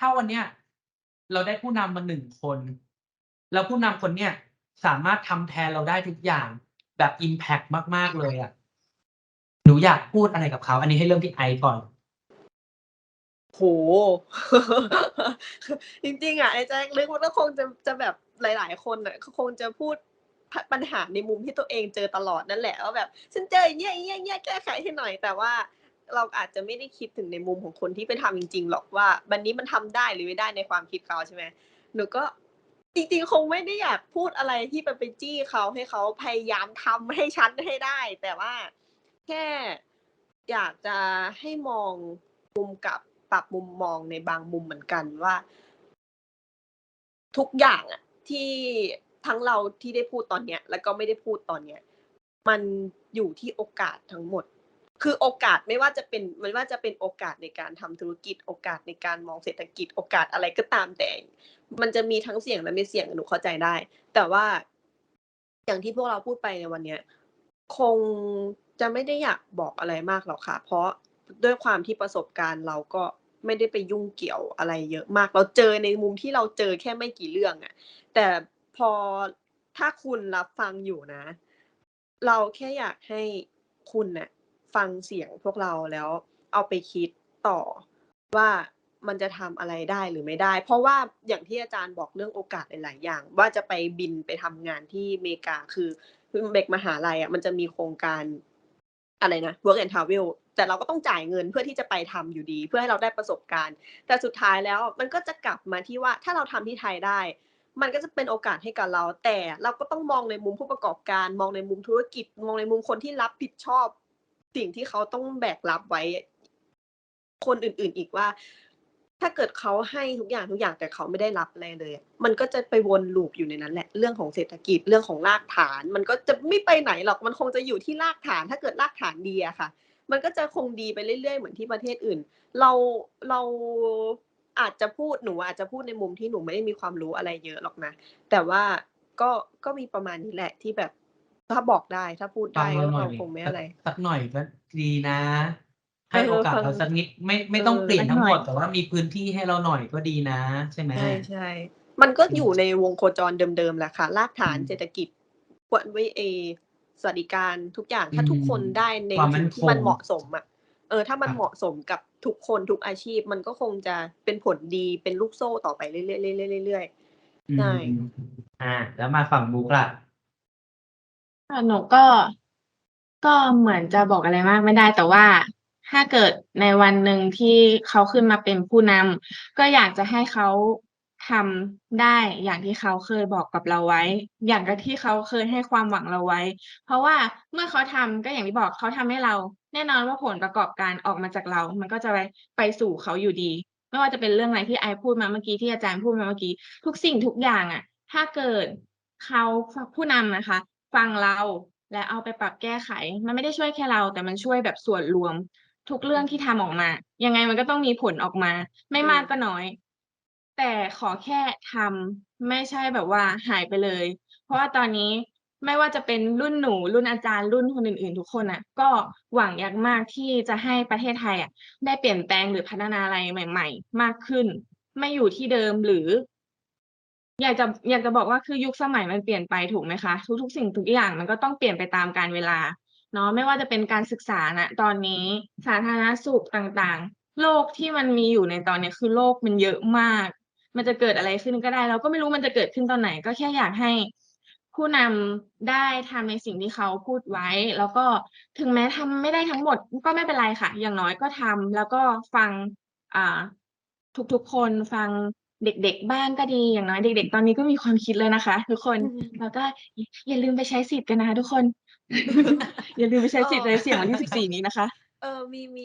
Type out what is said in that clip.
ถ้าวันเนี้ยเราได้ผู้นำมาหนึ่งคน แล้วผู้นำคนเนี้ยสามารถทำแทนเราได้ทุกอย่างแบบอิมแพกมาก ๆ เลยอะหนูอยากพูดอะไรกับเขา อันนี้ให้เริ่มที่ไอก่อน โห จริง ๆ อะ ไอ้แจ๊คนึกว่าก็คงจะจะแบบหลาย ๆ คนอะก็คงจะพูดปัญหาในมุมที่ตัวเองเจอตลอดนั่นแหละว่าแบบ ฉันเจออย่างเงี้ยอย่างเงี้ยอย่างเงี้ยแก้ไขให้หน่อยแต่ว่า เราอาจจะไม่ได้คิดถึงในมุมของคนที่ไปทำจริง ๆ หรอกว่าวันนี้มันทำได้หรือไม่ได้ในความคิดเขาใช่ไหมหนูก็จริงๆ คงไม่ได้อยากพูดอะไรที่ไปไปจี้เขาให้เขาพยายามทำให้ฉันให้ได้ แต่ว่าแค่อยากจะให้มองมุมกับปรับมุมมองในบางมุมเหมือนกันว่า ทุกอย่างอะที่ทั้งเราที่ได้พูดตอนเนี้ย แล้วก็ไม่ได้พูดตอนเนี้ย มันอยู่ที่โอกาสทั้งหมด คือโอกาสไม่ว่าจะเป็นไม่ว่าจะเป็นโอกาสในการทำธุรกิจ โอกาสในการมองเศรษฐกิจ โอกาสอะไรก็ตามแต่ มันจะมีทั้งเสี่ยงและไม่เสี่ยงหนูเข้าใจได้ แต่ว่าอย่างที่พวกเราพูดไปในวันเนี้ยคงจะไม่ได้อยากบอกอะไรมากหรอกค่ะ เพราะด้วยความที่ประสบการณ์เราก็ไม่ได้ไปยุ่งเกี่ยวอะไรเยอะมาก เราเจอในมุมที่เราเจอแค่ไม่กี่เรื่องอะแต่พอถ้าคุณรับฟังอยู่นะ เราแค่อยากให้คุณน่ะ ฟังเสียงพวกเราแล้วเอาไปคิดต่อว่ามันจะทำอะไรได้หรือไม่ได้ เพราะว่าอย่างที่อาจารย์บอกเรื่องโอกาสหลาย ๆ อย่าง ว่าจะไปบินไปทำงานที่อเมริกาคือคือเด็กมหาลัยอะมันจะมีโครงการอะไรนะ work and travel แต่เราก็ต้องจ่ายเงินเพื่อที่จะไปทำอยู่ดี เพื่อให้เราได้ประสบการณ์ แต่สุดท้ายแล้วมันก็จะกลับมาที่ว่าถ้าเราทำที่ไทยได้ มันก็จะเป็นโอกาสให้กับเรา แต่เราก็ต้องมองในมุมผู้ประกอบการ มองในมุมธุรกิจ มองในมุมคนที่รับผิดชอบ สิ่งที่เขาต้องแบกรับไว้ คนอื่น ๆอีกว่า ถ้าเกิดเขาให้ทุกอย่างทุกอย่างแต่เขาไม่ได้รับอะไรเลย มันก็จะไปวนลูปอยู่ในนั้นแหละ เรื่องของเศรษฐกิจเรื่องของรากฐาน มันก็จะไม่ไปไหนหรอกมันคงจะอยู่ที่รากฐาน ถ้าเกิดรากฐานดีอะค่ะ มันก็จะคงดีไปเรื่อยๆเหมือนที่ประเทศอื่น เราเราอาจจะพูดหนูอาจจะพูดในมุมที่หนูไม่ได้มีความรู้อะไรเยอะหรอกนะแต่ว่าก็ก็มีประมาณนี้แหละที่แบบ ถ้าบอกได้ถ้าพูดฟัได้งเราก็หน่เราอยคงไม่สักอะไร สักหน่อยก็ดีนะ ให้เออโอกาสฟังเราสักนิดไม่ไม่ต้องเออเปลี่ยนสักทั้งหน่หมอยดแต่ว่ามีพื้นที่ให้เราหน่อยก็ดีนะ ใช่ไหมใช่ใช่มันก็อือยู่มในวงโคจรเดิมๆแหละค่ะรากฐานอืมเศรษฐกิจกวนไว้เอสวัสดิการทุกอย่างอืถ้าทุกคนมได้ในความสิ่มั่งนที่คมันงเหมาะสมอะเออถ้ามัคนรับเหมาะสมกับทุกคนทุกอาชีพ มันก็คงจะเป็นผลดีเป็นลูกโซ่ต่อไปเรื่อยๆๆๆๆเรื่อยอืๆใช่มอ่า แล้วมาฝั่งมุกล่ะค่ะ หนูก็ก็เหมือนจะบอกอะไรมากไม่ได้ แต่ว่าถ้าเกิดในวันหนึ่งที่เขาขึ้นมาเป็นผู้นำก็อยากจะให้เขาทำได้อย่างที่เขาเคยบอกกับเราไว้ อย่างกับที่เขาเคยให้ความหวังเราไว้ เพราะว่าเมื่อเขาทำก็อย่างที่บอกเขาทำให้เรา แน่นอนว่าผลประกอบการออกมาจากเรา มันก็จะไปไปสู่เขาอยู่ดี ไม่ว่าจะเป็นเรื่องอะไรที่ไอพูดมาเมื่อกี้ที่อาจารย์พูดมาเมื่อกี้ ทุกสิ่งทุกอย่างอะถ้าเกิดเขาผู้นำนะคะ ฟังเราและเอาไปปรับแก้ไข มันไม่ได้ช่วยแค่เรา แต่มันช่วยแบบส่วนรวม ทุกเรื่องที่ทำออกมา ยังไงมันก็ต้องมีผลออกมา ไม่อืมากมก็น้อย แต่ขอแค่ทำไม่ใช่แบบว่าหายไปเลย เพราะว่าตอนนี้ไม่ว่าจะเป็นรุ่นหนู รุ่นอาจารย์รุ่นคนอื่น ๆ ทุกคนน่ะ ก็หวังอย่างมากที่จะให้ประเทศไทยอะได้เปลี่ยนแปลงหรือพัฒนาอะไรใหม่ ๆ มากขึ้น ไม่อยู่ที่เดิมหรือ อยากจะอยากจะบอกว่าคือยุคสมัยมันเปลี่ยนไปถูกไหมคะ ทุกๆ สิ่งทุกอย่างมันก็ต้องเปลี่ยนไปตามกาลเวลาเนาะไม่ว่าจะเป็นการศึกษาณตอนนี้สาธารณสุขต่างๆโรคที่มันมีอยู่ในตอนนี้คือโรคมันเยอะมาก มันจะเกิดอะไรขึ้นก็ได้ เราก็ไม่รู้มันจะเกิดขึ้นตอนไหน ก็แค่อยากให้ผู้นำได้ทำในสิ่งที่เขาพูดไว้ แล้วก็ถึงแม้ทำไม่ได้ทั้งหมดก็ไม่เป็นไรค่ะ อย่างน้อยก็ทำแล้วก็ฟังอ่าทุกๆคนฟัง เด็กๆบ้างก็ดีอย่างน้อยเด็ก ๆ ตอนนี้ก็มีความคิดแล้วนะคะ ทุกคนอืมแล้วก็อย่าอย่าลืมไปใช้สิทธิ์กันนะคะทุกคน อย่าลืมไปใช้เอสิทธิ์อใช้เสียงวันที่14นี้นะคะ เออมีมี